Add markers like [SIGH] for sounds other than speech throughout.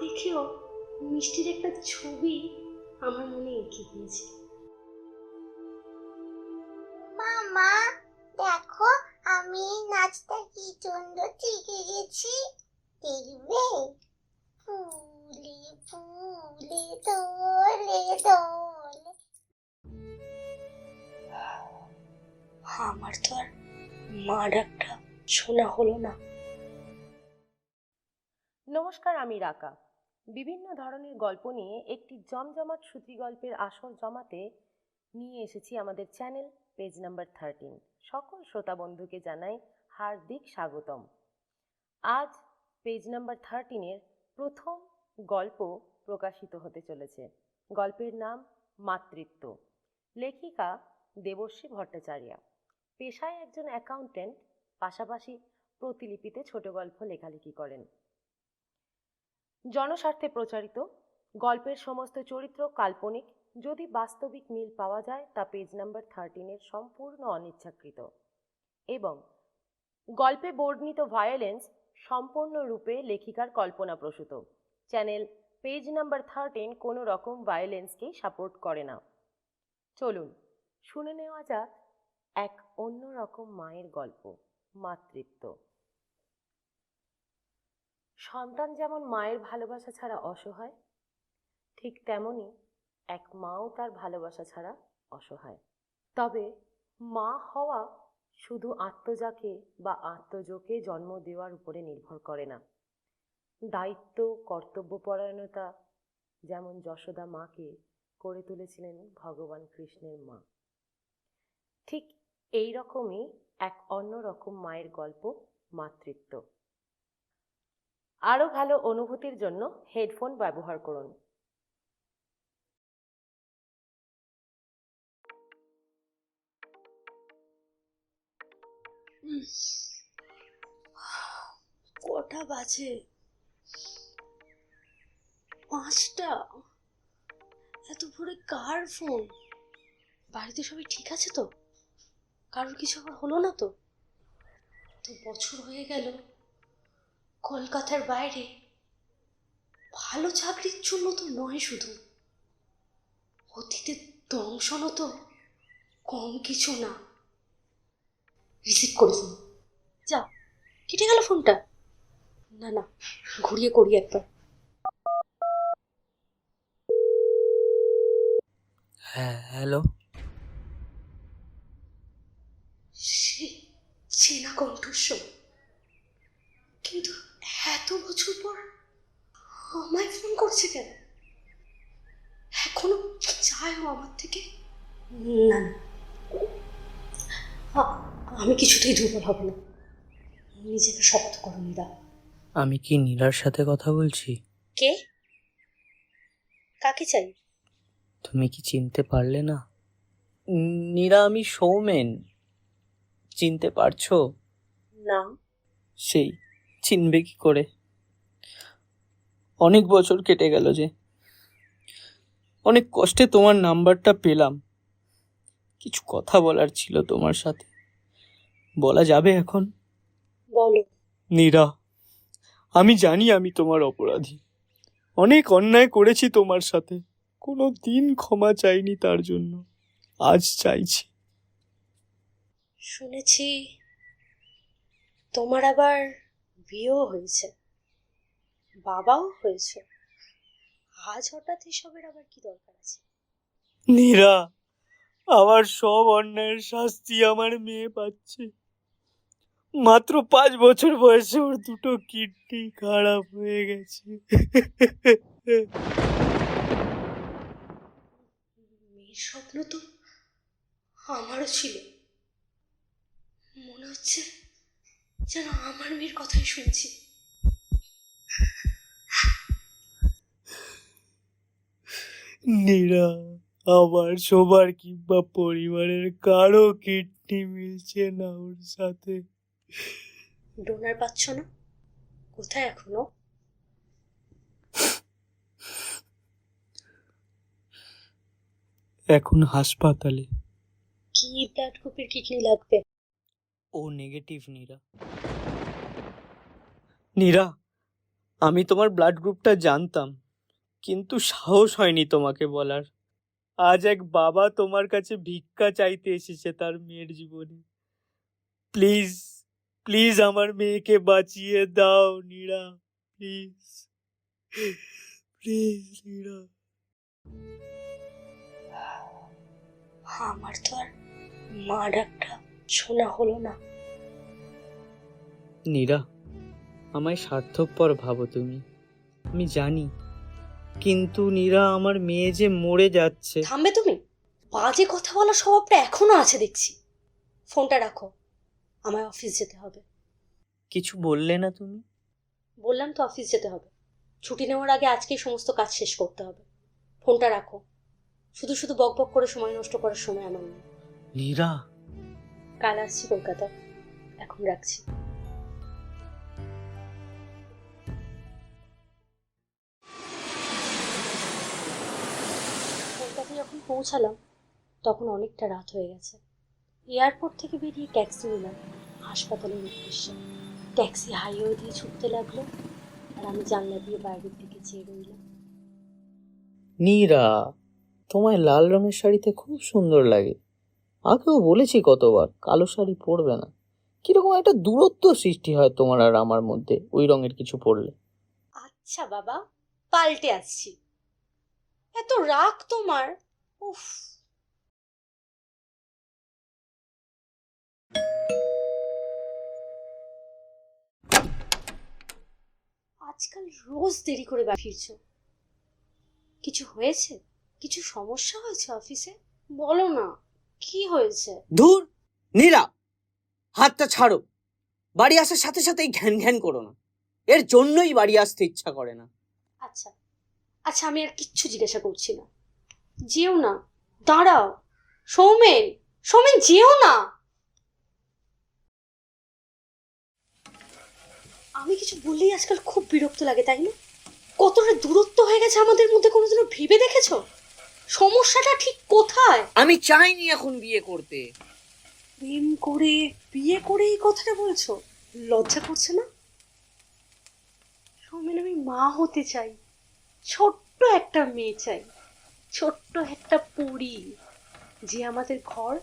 দেখেও মিষ্টির একটা ছবি আমার মনে এঁকে দিয়েছে। মামা দেখো আমি এই নাচটা কি সুন্দর শিখে গেছি। দেখবে? ফুলে ফুলে দোলে দোলে। আমার তো আর মা ডাকটা শোনা হলো না। নমস্কার আমি রাকা। বিভিন্ন ধরনের গল্প নিয়ে একটি জমজমাট শ্রুতি গল্পের আসর জমাতে নিয়ে এসেছি আমাদের চ্যানেল, পেজ নাম্বার থার্টিন সকল শ্রোতা বন্ধুকে জানাই হার্দিক স্বাগতম। আজ পেজ নাম্বার থার্টিনের প্রথম গল্প প্রকাশিত হতে চলেছে। গল্পের নাম মাতৃত্ব। লেখিকা দেবশ্রী ভট্টাচার্য। পেশায় একজন অ্যাকাউন্টেন্ট পাশাপাশি প্রতিলিপিতে ছোট গল্প লেখালেখি করেন। জনস্বার্থে প্রচারিত, গল্পের সমস্ত চরিত্র কাল্পনিক, যদি বাস্তবিক মিল পাওয়া যায় তা পেজ নাম্বার থার্টিনের সম্পূর্ণ অনিচ্ছাকৃত। এবং গল্পে বর্ণিত ভায়োলেন্স সম্পূর্ণরূপে লেখিকার কল্পনাপ্রসূত। চ্যানেল পেজ নাম্বার থার্টিন কোনো রকম ভায়োলেন্সকেই সাপোর্ট করে না। চলুন, শুনে নেওয়া যাক এক অন্যরকম মায়ের গল্প, মাতৃত্ব। সন্তান যেমন মায়ের ভালোবাসা ছাড়া অসহায়, ঠিক তেমনি এক মাও তার ভালোবাসা ছাড়া অসহায়। তবে মা হওয়া শুধু আত্মজাকে বা আত্মজোকে জন্ম দেওয়ার উপরে নির্ভর করে না। দায়িত্ব, কর্তব্যপরায়ণতা যেমন যশোদা মাকে করে তুলেছিলেন ভগবান কৃষ্ণের মা। ঠিক এই রকমই এক অন্যরকম মায়ের গল্প মাতৃত্ব। আরও ভালো অনুভূতির জন্য হেডফোন ব্যবহার করুন। কটা বাজে? পাঁচটা? এত ভোরে কার ফোন? বাড়িতে সবাই ঠিক আছে তো? কারোর কিছু আবার হলো না তো? তো বছর হয়ে গেল। কলকাতার বাইরে। ভালো চাকরির জন্য তো নয় শুধু। অতীতের দংশনও তো কম কিছু না। রিসিভ করে ফোন যা কেটে গেল ফোনটা। না না ঘুরিয়ে করি একবার। হ্যাঁ হ্যালো। সে চেনা কণ্ঠস্বর। কিন্তু বছর পর আমায় ফোন করছে কেন? এখনও চায়ও আমার থেকে? না না। আমি কিছুতেই দুর্বল হব না। নিজেকে শক্ত করো নিরা আমি কি নীলার সাথে কথা বলছি? কে? কাকে চাই? তুমি কি চিনতে পারলে না? নীরা আমি সৌমেন। চিনতে পারছ? না। সেই চিনবে কি করে? অনেক বছর কেটে গেল যে। অনেক কষ্টে তোমার নাম্বারটা পেলাম। কিছু কথা বলার ছিল তোমার সাথে। বলা যাবে এখন? বলো। নীরা আমি জানি আমি তোমার অপরাধী। অনেক অন্যায় করেছি তোমার সাথে। কোনো দিন ক্ষমা চাইনি তার জন্য। আজ চাইছি। শুনেছি তোমার আবার বিয়েও হয়েছে। বাবাও হয়েছে। আজ হঠাৎ এসবের আবার কি দরকার আছে? নীরা আমার সব অন্যায়ের শাস্তি আমার মেয়ে পাচ্ছে। মাত্র পাঁচ বছর বয়সে ওর দুটো কিডনি খারাপ হয়ে গেছে। মেয়ের স্বপ্ন তো আমারও ছিল। মনে হচ্ছে যেন আমার মেয়ের কথাই শুনছি। নীরা আমার সবার কিংবা পরিবারের কারও কিডনি মিলছে না ওর সাথে। ডোনার পাচ্ছ না? কোথায় এখনও? এখন হাসপাতালে। কি ব্লাড গ্রুপের কিডনি লাগবে? ও নেগেটিভ নীরা। নীরা আমি তোমার ব্লাড গ্রুপটা জানতাম। কিন্তু সাহস হয়নি তোমাকে বলার। আজ এক বাবা তোমার কাছে ভিক্ষা চাইতে এসেছে তার মেয়ের জীবনে। প্লিজ প্লিজ আমার মেয়েকে বাঁচিয়ে দাও নীরা প্লিজ প্লিজ নীরা। আমার তো আর মা ডাকটা শোনা হলো না। নীরা আমায় স্বার্থপর ভাবো তুমি। আমি জানি কিন্তু নীরা আমার মেয়ে যে মরে যাচ্ছে। থামবে তুমি? বাজে কথা বলার স্বভাবটা এখনও আছে দেখছি। ফোনটা রাখো। আমায় অফিস যেতে হবে। কিছু বললে না তুমি? বললাম তো অফিস যেতে হবে। ছুটি নেওয়ার আগে আজকেই সমস্ত কাজ শেষ করতে হবে। ফোনটা রাখো। শুধু শুধু বকবক করে সময় নষ্ট করার সময় আমার নেই। নীরা! কাল আসছি কলকাতা এখন রাখছি। পৌঁছালাম তখন অনেকটা রাত হয়ে গেছে। এয়ারপোর্ট থেকে বেরিয়ে ট্যাক্সি নিলাম হাসপাতালের উদ্দেশ্যে। ট্যাক্সি হাইওয়ে দিয়ে ছুটতে লাগল আর আমি জানলা দিয়ে বাইরের দিকে চেয়ে রইলাম। নীরা তোমায় লাল রঙের শাড়িতে খুব সুন্দর লাগে। আগেও বলেছি কতবার কালো শাড়ি পরবে না। কীরকম একটা দূরত্ব সৃষ্টি হয় তোমার আর আমার মধ্যে ওই রঙের কিছু পরলে। আচ্ছা বাবা পাল্টে আসছি। এত রাগ তোমার উফ। আজকাল রোজ দেরি করে বাড়ি ফিরছো। কিছু হয়েছে? কিছু সমস্যা হয়েছে অফিসে? বলো না কি হয়েছে? ধুর নীরা হাতটা ছাড়ো। বাড়ি আসার সাথে সাথেই ঘ্যান ঘ্যান করো না। এর জন্যই বাড়ি আসতে ইচ্ছা করে না। আচ্ছা আচ্ছা আমি আর কিচ্ছু জিজ্ঞাসা করছি না। যেও না। দাঁড়াও। সৌমেন সৌমেন যেও না। আমি কিছু বললেই আজকাল খুব বিরক্ত লাগে তাই না? কতটা দূরত্ব হয়ে গেছে আমাদের মধ্যে কোনোদিনও ভেবে দেখেছ? সমস্যাটা ঠিক কোথায়? আমি চাইনি এখন বিয়ে করতে। প্রেম করে বিয়ে করে এই কথাটা বলছো? লজ্জা করছে না? সৌমেন আমি মা হতে চাই। ছোট্ট একটা মেয়ে চাই। ছোট্ট একটা পুরী যে আমাদের ঘর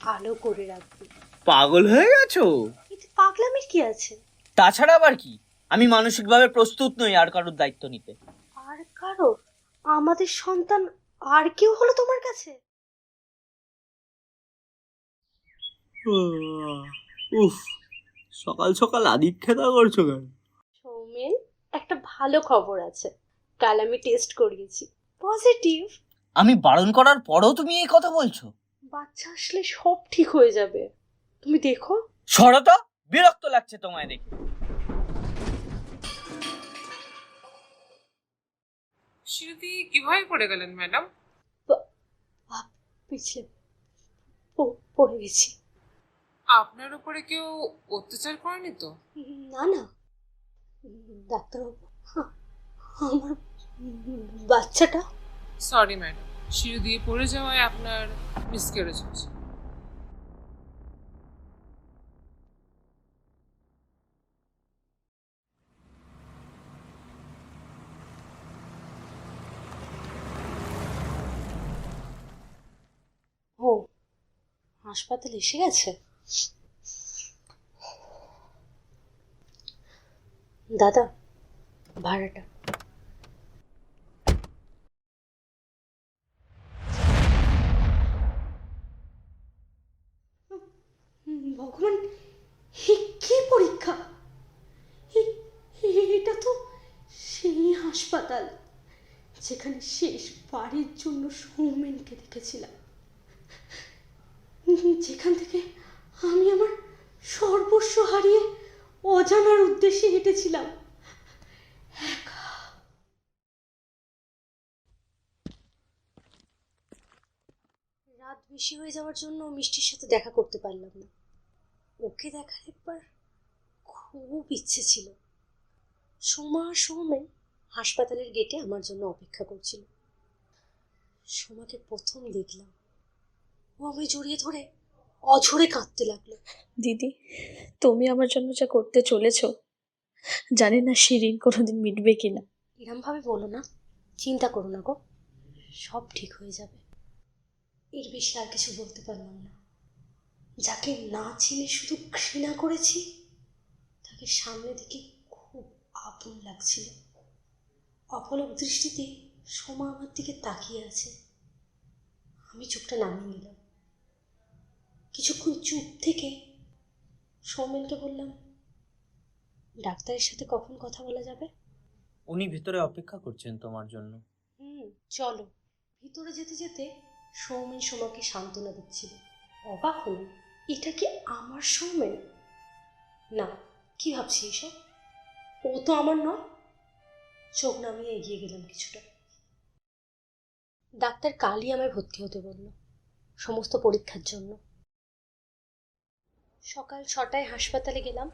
আলো করে রাখবে। পাগল হয়ে গেছো? এতে পাগলামির কি আছে? তাছাড়া আবার কি? আমি মানসিকভাবে প্রস্তুত নই আর কারোর দায়িত্ব নিতে। আর কারও আমাদের সন্তান আর কেউ হলো তোমার কাছে? উফ সকাল সকাল আদিক্ষেতা করছ কেন? সৌমেন একটা ভালো খবর আছে। কাল আমি টেস্ট করিয়েছি। পজিটিভ আমি বারণ করার পরেও তুমি এই কথা বলছো? বাচ্চা আসলে সব ঠিক হয়ে যাবে। তুমি দেখো। সরতা বিরক্ত লাগছে তোমায় দেখে। সিঁড়ি কীভাবে পড়ে গেলেন ম্যাডাম? পিছলে পড়ে গেছি। আপনার উপরে কেউ অত্যাচার করেনি তো? না না। ডাক্তারবাবু আমার বাচ্চাটা সরি ম্যাডাম সিঁড়ি দিয়ে পড়ে যাওয়ায় আপনার মিসক্যারেজ হয়েছে। ও, হাসপাতাল এসে গেছে? দাদা, ভাড়াটা। ভগবান কি পরীক্ষা? এটা তো সেই হাসপাতাল যেখানে শেষ বাড়ির জন্য সৌমেনকে দেখেছিলাম। যেখান থেকে আমি আমার সর্বস্ব হারিয়ে অজানার উদ্দেশ্যে হেঁটেছিলাম। রাত বেশি হয়ে যাওয়ার জন্য মিষ্টির সাথে দেখা করতে পারলাম না। ওকে দেখার একবার খুব ইচ্ছে ছিল। সোমা আর সৌমেন হাসপাতালের গেটে আমার জন্য অপেক্ষা করছিল। সোমাকে প্রথম দেখলাম। ও আমায় জড়িয়ে ধরে অঝরে কাঁদতে লাগল। দিদি তুমি আমার জন্য যা করতে চলেছো জানি না শিরিন কোনোদিন মিটবে কিনা। এরমভাবে বলো না চিন্তা করো না গো সব ঠিক হয়ে যাবে। এর বেশি আর কিছু বলতে পারলাম না। যাকে না চিনে শুধু ঘৃণা করেছি তাকে সামনে দেখে খুব আপন লাগছিল। অপলক দৃষ্টিতে সোমা আমার দিকে তাকিয়ে আছে। আমি চোখটা নামিয়ে নিলাম। কিছুক্ষণ চুপ থেকে সৌমেনকে বললাম ডাক্তারের সাথে কখন কথা বলা যাবে? উনি ভিতরে অপেক্ষা করছেন তোমার জন্য। হুম চলো। ভিতরে যেতে যেতে সৌমেন সোমাকে সান্ত্বনা দিচ্ছিল। অবাক হলাম। এটা কি আমার সৌমেন? না, কি ভাবছি এসব? ও তো আমার নয়। চোখ নামিয়ে এগিয়ে গেলাম কিছুটা। ডাক্তার কালই আমায় ভর্তি হতে বলল, সমস্ত পরীক্ষার জন্য। সকাল ছটায় হাসপাতালে গেলাম।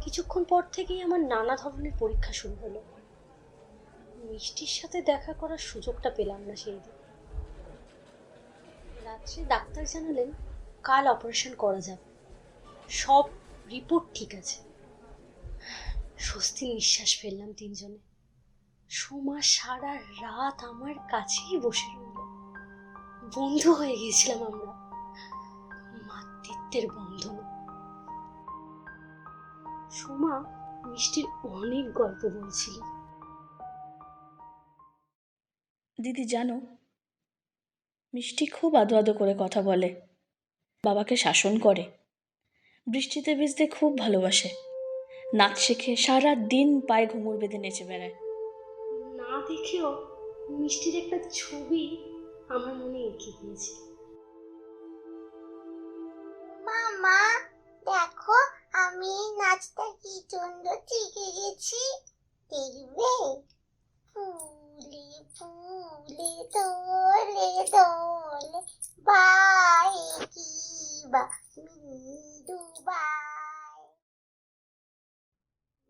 কিছুক্ষণ পর থেকেই আমার নানা ধরনের পরীক্ষা শুরু হলো। মিষ্টির সাথে দেখা করার সুযোগটা পেলাম না সেই দিন। রাত্রে ডাক্তার জানালেন কাল অপারেশন করা যাবে। সব রিপোর্ট ঠিক আছে। স্বস্তির নিঃশ্বাস ফেললাম তিনজনে। সোমা সারা রাত আমার কাছেই বসে রইল। বন্ধু হয়ে গিয়েছিলাম আমরা। মাতৃত্বের বন্ধনে। সোমা মিষ্টির অনেক গল্প বলছিল। দিদি জানো, মিষ্টি খুব আদো আদো করে কথা বলে। বাবাকে শাসন করে। বৃষ্টিতে ভিজতে খুব ভালোবাসে। নাচ শেখে সারা দিন পায়ে ঘুঙুর বেঁধে নেচে বেড়ায়। না দেখেও মিষ্টির একটা ছবি আমার মনে এঁকে গিয়েছে মামা দেখো আমি এই নাচটা কি সুন্দর শিখে গেছি। দেখবে? ফুলে ফুলে দোলে দোলে বাই কি বা দুবাই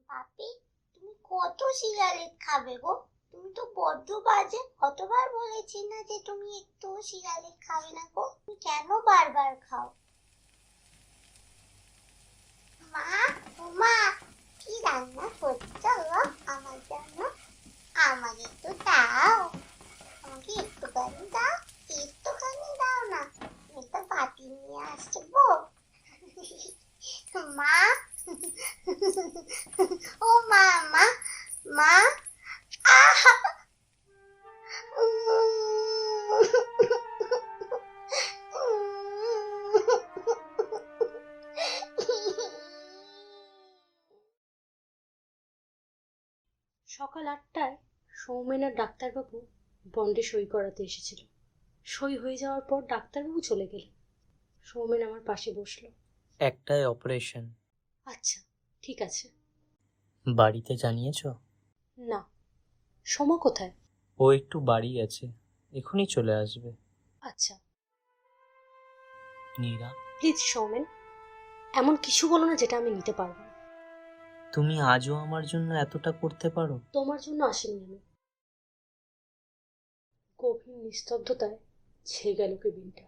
বাপি তুমি কত সিগারেট খাবে গো? তুমি তো বড্ড বাজে। কতবার বলেছি না যে তুমি একটু সিগারেট খাবে না গো? তুমি কেন বারবার খাও? মা মা, কি রান্না করছ আমার জন্য আমাকে একটু দাও। আমাকে একটুখানি দাও। একটুখানি ডাক্তারবাবু বন্ডে সই করাতে এসেছিল। সই হয়ে যাওয়ার পর ডাক্তারবাবু চলে গেলেন। সৌমেন আমার পাশে বসল। একটাই অপারেশন। আচ্ছা ঠিক আছে। বাড়িতে জানিয়েছো? না। সোমা কোথায়? ও একটু বাড়ি আছে। এখনই চলে আসবে। আচ্ছা। নীরা? প্লিজ সৌমেন এমন কিছু বলো না যেটা আমি নিতে পারব না। তুমি আজও আমার জন্য এতটা করতে পারো? তোমার জন্য আসিনি আমি। গভীর নিস্তব্ধতায় ছেয়ে গেল কেবিনটা।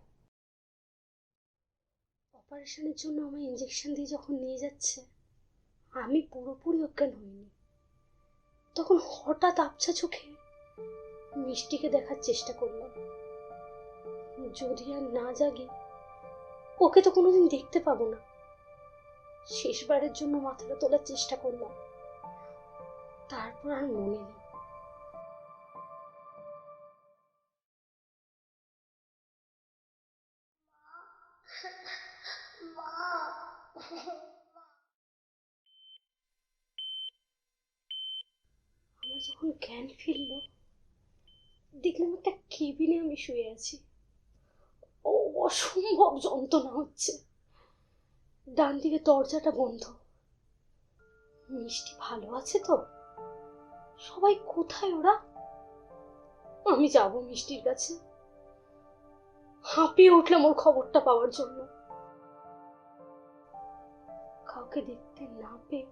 অপারেশনের জন্য আমার ইঞ্জেকশন দিয়ে যখন নিয়ে যাচ্ছে, আমি পুরোপুরি অজ্ঞান হইনি। তখন হঠাৎ আবছা চোখে মিষ্টিকে দেখার চেষ্টা করলাম। যদি আর না জাগি, ওকে তো কোনোদিন দেখতে পাবো না। শেষবারের জন্য মাথাটা তোলার চেষ্টা করলাম। তারপর আর মনে নেই। [LAUGHS] যখন জ্ঞান ফিরল, দেখলাম একটা কেবিনে আমি শুয়ে আছি। ও অসম্ভব যন্ত্রণা হচ্ছে। ডান দিকে দরজাটা বন্ধ। মিষ্টি ভালো আছে তো? সবাই কোথায় ওরা? আমি যাব মিষ্টির কাছে। হাঁপিয়ে উঠলাম ওর খবরটা পাওয়ার জন্য। কাউকে দেখতে না পেয়ে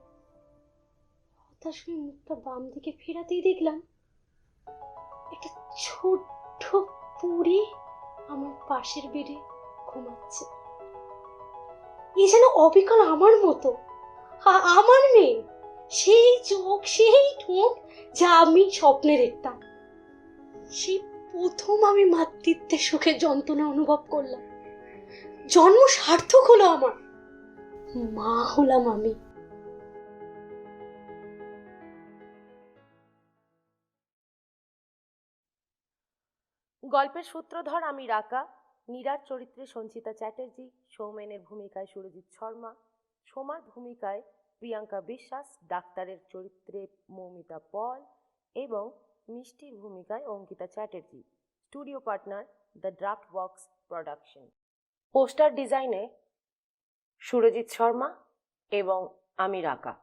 হতাশ হয়ে মুখটা বাম দিকে ফেরাতেই দেখলাম একটা ছোট্ট পুরি আমার পাশের বেডে ঘুমাচ্ছে। এ যেন অবিকল আমার মতো আমার মেয়ে। সেই চোখ, সেই ঠোঁট যা আমি স্বপ্নে দেখতাম। সেই প্রথম আমি মাতৃত্বের সুখে যন্ত্রণা অনুভব করলাম। জন্ম সার্থক হলো আমার। মা হলাম আমি। গল্পের সূত্রধর আমি রাকা, নীরার চরিত্রে সঞ্চিতা চ্যাটার্জি, সৌমেনের ভূমিকায় সুরজিৎ শর্মা, সোমার ভূমিকায় প্রিয়াঙ্কা বিশ্বাস, ডাক্তারের চরিত্রে মৌমিতা পল এবং মিষ্টির ভূমিকায় Ankita Chatterjee. Studio partner the draft box production. Poster ডিজাইনে সুরজিৎ শর্মা এবং আমি রাকা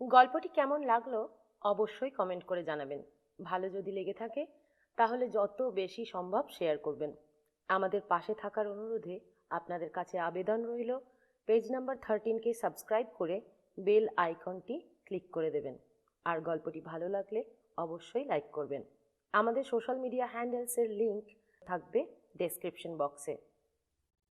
গল্পটি কেমন লাগল অবশ্যই কমেন্ট করে জানাবেন। ভালো যদি লেগে থাকে, তাহলে যত বেশি সম্ভব শেয়ার করবেন। আমাদের পাশে থাকার অনুরোধে আপনাদের কাছে আবেদন রইল। পেজ নাম্বার থার্টিনকে সাবস্ক্রাইব করে বেল আইকনটি ক্লিক করে দেবেন। আর গল্পটি ভালো লাগলে অবশ্যই লাইক করবেন। আমাদের সোশ্যাল মিডিয়া হ্যান্ডেলসের লিংক থাকবে ডেসক্রিপশন বক্সে